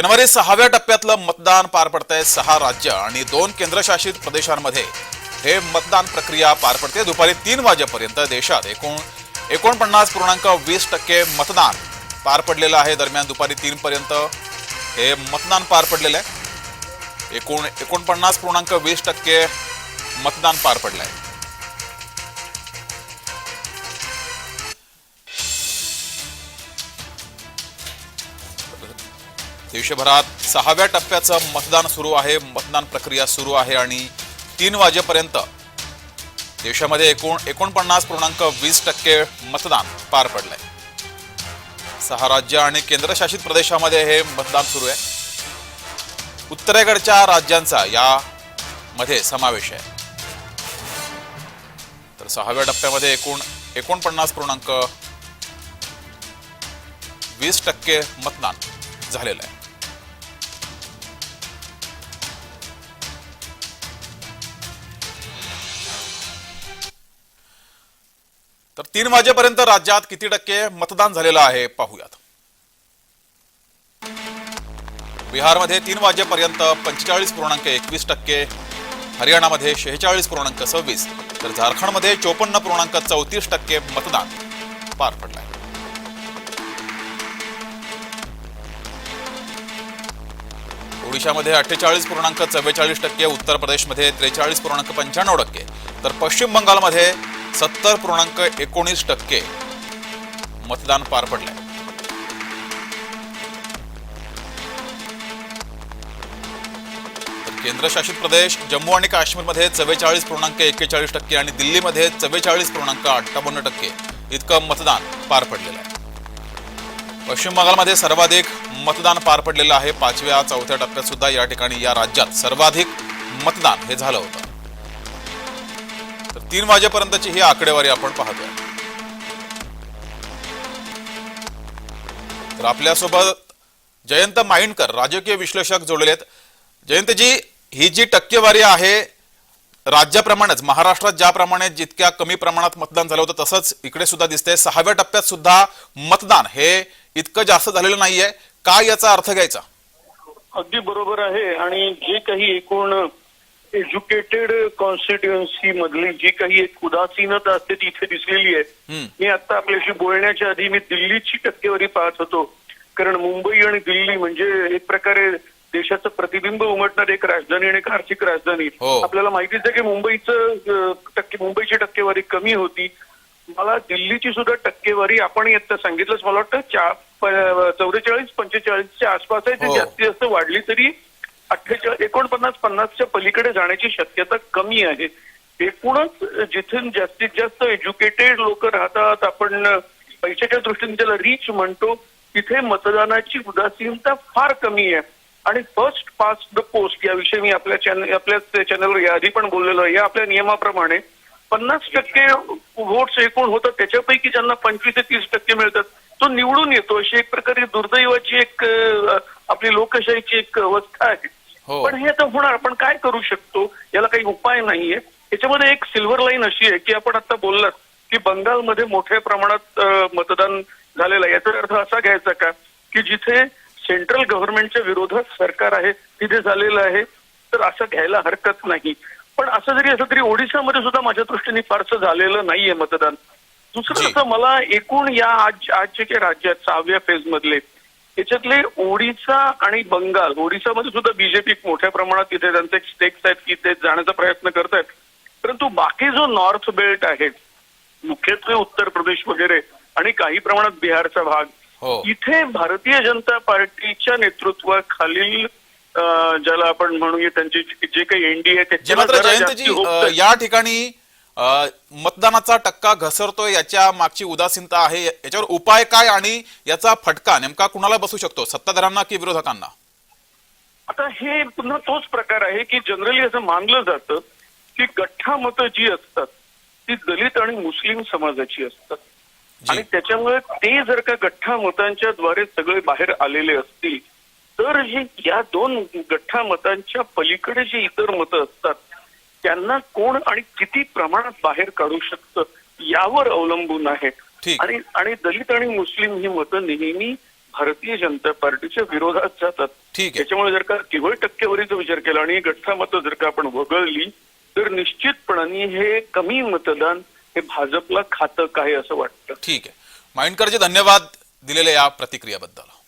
शनिवारी सहाव्या टप्प्यातलं मतदान पार पडतंय सहा राज्य आणि दोन केंद्रशासित प्रदेशांमध्ये. हे मतदान प्रक्रिया पार पडते. दुपारी तीन वाजेपर्यंत देशात एकूण एकोणपन्नास पूर्णांक वीस टक्के मतदान पार पडलेलं आहे. दरम्यान दुपारी तीन पर्यंत हे मतदान पार पडलेलं आहे. एकूण एकोणपन्नास पूर्णांक वीस टक्के मतदान पार पडलं आहे देशभरात सहाव्या टप्प्याचं मतदान सुरू आहे. मतदान प्रक्रिया सुरू आहे आणि तीन वाजेपर्यंत देशामध्ये एकूण एकोणपन्नास पूर्णांक वीस टक्के मतदान पार पडलंय. सहा राज्य आणि केंद्रशासित प्रदेशामध्ये हे मतदान सुरू आहे. उत्तरेकडच्या राज्यांचा यामध्ये समावेश आहे. तर सहाव्या टप्प्यामध्ये एकूण एकोणपन्नास पूर्णांक वीस टक्के मतदान झालेलं आहे. तर तीन वाजेपर्यंत राज्यात किती टक्के मतदान झालेलं आहे पाहूयात. बिहारमध्ये तीन वाजेपर्यंत पंचेचाळीस पूर्णांक एकवीस टक्के हरियाणामध्ये शेहेचाळीस पूर्णांक सव्वीस तर झारखंडमध्ये चोपन्न पूर्णांक चौतीस टक्के मतदान पार पडलंय. ओडिशामध्ये अठ्ठेचाळीस पूर्णांक चव्वेचाळीस टक्के उत्तर प्रदेशमध्ये त्रेचाळीस पूर्णांक पंच्याण्णव टक्के तर पश्चिम बंगालमध्ये सत्तर पूर्णांक एकोणीस टक्के मतदान पार पडलंय. केंद्रशासित प्रदेश जम्मू आणि काश्मीरमध्ये चव्वेचाळीस पूर्णांक एक्केचाळीस टक्के आणि दिल्लीमध्ये चव्वेचाळीस पूर्णांक अठ्ठावन्न टक्के इतकं मतदान पार पडलेलं आहे. पश्चिम बंगालमध्ये सर्वाधिक मतदान पार पडलेलं आहे. पाचव्या चौथ्या टप्प्यात सुद्धा या ठिकाणी या राज्यात सर्वाधिक मतदान हे झालं होतं. तीन वाजेपर्यंतची ही आकडेवारी आपण पाहतोय. तर आपल्यासोबत जयंत माइंडकर राजकीय विश्लेषक जोडलेले आहेत. जयंतजी ही जी टक्केवारी आहे राज्याप्रमाणेच महाराष्ट्रात ज्याप्रमाणे जितक्या कमी प्रमाणात मतदान झालं होतं तसंच इकडे सुद्धा दिसतंय. सहाव्या टप्प्यात सुद्धा मतदान हे इतकं जास्त झालेलं नाहीये. काय याचा अर्थ घ्यायचा? अगदी बरोबर आहे. आणि जे काही एकूण एज्युकेटेड कॉन्स्टिट्युएन्सी मधली जी काही एक उदासीनता असते ती इथे दिसलेली आहे. मी आता आपल्याशी बोलण्याच्या आधी मी दिल्लीची टक्केवारी पाहत होतो कारण मुंबई आणि दिल्ली म्हणजे एक प्रकारे देशाचं प्रतिबिंब उमटणार एक राजधानी आणि एक आर्थिक राजधानी हो. आपल्याला माहितीच आहे की मुंबईचं टक्के मुंबईची टक्केवारी कमी होती मला दिल्लीची सुद्धा टक्केवारी आपण आता सांगितलंच मला वाटतं चौवेचाळीस पंचेचाळीसच्या आसपास आहे हो. ती जास्तीत जास्त वाढली तरी अठ्ठेचाळीस एकोणपन्नास पन्नासच्या पलीकडे जाण्याची शक्यता कमी आहे. एकूणच जिथून जास्तीत जास्त एज्युकेटेड लोक राहतात आपण पैशाच्या दृष्टीने त्याला रीच म्हणतो तिथे मतदानाची उदासीनता फार कमी आहे. आणि फर्स्ट पास द पोस्ट याविषयी मी आपल्या चॅनल आपल्या चॅनलवर याआधी पण बोललेलो आहे. या आपल्या नियमाप्रमाणे पन्नास टक्के वोट्स एकूण होतात त्याच्यापैकी ज्यांना पंचवीस ते तीस टक्के मिळतात तो निवडून येतो. अशी एक प्रकारे दुर्दैवाची एक आपली लोकशाहीची एक अवस्था आहे. पण हे आता होणार आपण काय करू शकतो? याला काही उपाय नाहीये. याच्यामध्ये एक सिल्वर लाईन अशी आहे की आपण आता बोललात की बंगालमध्ये मोठ्या प्रमाणात मतदान झालेलं आहे. याचा अर्थ असा घ्यायचा का की जिथे सेंट्रल गव्हर्नमेंटच्या विरोधात सरकार आहे तिथे झालेलं आहे तर असं घ्यायला हरकत नाही. पण असं जरी असलं तरी ओडिशामध्ये सुद्धा माझ्या दृष्टीने फारसं झालेलं नाहीये मतदान. दुसरं. असं मला एकूण या आज आज जे काही राज्यात सहाव्या फेज मधले याच्यातले ओडिसा आणि बंगाल ओडिसामध्ये सुद्धा बीजेपी मोठ्या प्रमाणात तिथे त्यांचे स्टेक्स आहेत की ते जाण्याचा प्रयत्न करतायत परंतु बाकी जो नॉर्थ बेल्ट आहे मुख्यत्वे उत्तर प्रदेश वगैरे आणि काही प्रमाणात बिहारचा भाग हो. इथे भारतीय जनता पार्टीच्या नेतृत्वाखालील ज्याला आपण म्हणूया त्यांची जी काही एनडीए या ठिकाणी मतदानाचा टक्का घसरतोय याच्या मागची उदासीनता आहे. याच्यावर उपाय काय आणि याचा फटका नेमका कुणाला बसू शकतो? सत्ताधाऱ्यांना की विरोधकांना? आता हे पुन्हा तोच प्रकार आहे की जनरली असं मानलं जातं की गठ्ठा मतं जी असतात ती दलित आणि मुस्लिम समाजाची असतात. आणि त्याच्यामुळे ते जर का गठ्ठा मतांच्या द्वारे सगळे बाहेर आलेले असतील तर हे या दोन गठ्ठा मतांच्या पलीकडे जे इतर मतं असतात त्यांना कोण आणि किती प्रमाणात बाहेर काढू शकतं यावर अवलंबून आहे. आणि आणि दलित आणि मुस्लिम ही मतं नेहमी भारतीय जनता पार्टीच्या विरोधात जातात. त्याच्यामुळे जर का केवळ टक्केवारीचा विचार केला आणि गटसा मतं जर का आपण वगळली तर निश्चितपणाने हे कमी मतदान हे भाजपला खातं काय असं वाटतं? ठीक आहे. माइंडकरजी धन्यवाद दिलेल्या या प्रतिक्रियाबद्दल.